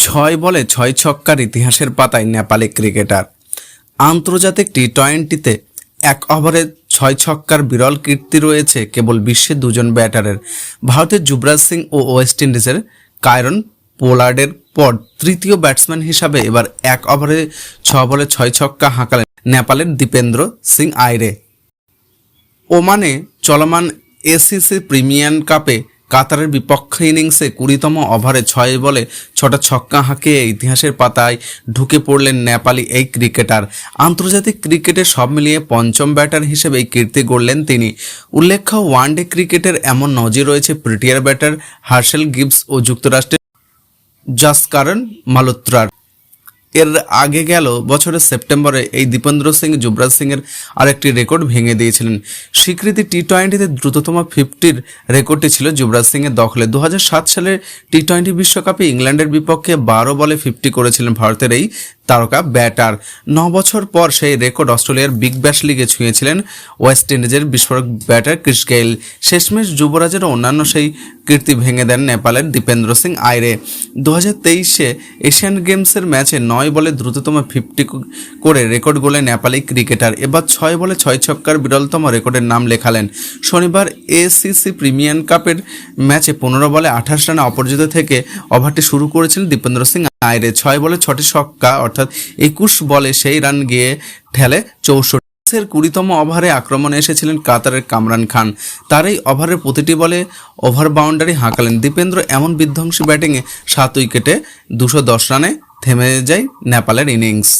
ছয় বলে ছয় ছক্কার ইতিহাসের পাতায় নেপালি ক্রিকেটার। আন্তর্জাতিক টি টোয়েন্টিতে এক ওভারে ছয় ছক্কার বিরল কীর্তি রয়েছে কেবল বিশ্বের দুজন ব্যাটারের। ভারতের যুবরাজ সিং ও ওয়েস্ট ইন্ডিজের কায়রন পোলার্ডের পর তৃতীয় ব্যাটসম্যান হিসাবে এবার এক ওভারে ছ বলে ছয় ছক্কা হাঁকালেন নেপালের দীপেন্দ্র সিং আইরে। ওমানে চলমান এসিসি প্রিমিয়ার কাপে কাতারের বিপক্ষে ইনিংসে কুড়িতম ওভারে ছয় বলে ছটা ছক্কা হাঁকিয়ে ইতিহাসের পাতায় ঢুকে পড়লেন নেপালি এই ক্রিকেটার। আন্তর্জাতিক ক্রিকেটে সব মিলিয়ে পঞ্চম ব্যাটার হিসেবে এই কীর্তি গড়লেন তিনি। উল্লেখ্য, ওয়ানডে ক্রিকেটের এমন নজির রয়েছে প্রিটিয়ার ব্যাটার হার্শেল গিবস ও যুক্তরাষ্ট্রের জাসকারন মালোত্রার। এর আগে গেল বছরের সেপ্টেম্বরে এই দীপেন্দ্র সিং, যুবরাজ সিংয়ের আরেকটি রেকর্ড ভেঙে দিয়েছিলেন। স্বীকৃতি টি টোয়েন্টিতে দ্রুততম ফিফটির রেকর্ডটি ছিল যুবরাজ সিংয়ের দখলে। দু সালের টি টোয়েন্টি বিশ্বকাপে ইংল্যান্ডের বিপক্ষে বারো বলে ফিফটি করেছিলেন ভারতের এই তারকা ব্যাটার। ন বছর পর সেই রেকর্ড অস্ট্রেলিয়ার বিগ ব্যাশ লিগে ছুঁয়েছিলেন ওয়েস্ট ইন্ডিজের বিস্ফোরক ব্যাটার ক্রিস গেইল। শেষমেশ যুবরাজের অন্যান্য সেই কীর্তি ভেঙে দেন নেপালের দীপেন্দ্র সিং আইরে। দু হাজার তেইশে এশিয়ান গেমসের ম্যাচে নয় বলে দ্রুততম ফিফটি করে রেকর্ড গোলে নেপালি ক্রিকেটার এবার ছয় বলে ছয় ছক্কার বিরলতম রেকর্ডের নাম লেখালেন। শনিবার এসিসি প্রিমিয়ার কাপের ম্যাচে পনেরো বলে আঠাশ রানে অপরাজিত থেকে ওভারটি শুরু করেছিলেন দীপেন্দ্র সিং আইরে ছয় বলে ছটি ছক্কা, অর্থাৎ একুশ বলে সেই রান গিয়ে ঠেলে চৌষট্টি। এর কুড়িতম ওভারে আক্রমণে এসেছিলেন কাতারের কামরান খান। তার এই ওভারের প্রতিটি বলে ওভার বাউন্ডারি হাঁকালেন। দীপেন্দ্র এমন বিধ্বংসী ব্যাটিংয়ে সাত উইকেটে দুশো দশ রানে থেমে যায় নেপালের ইনিংস।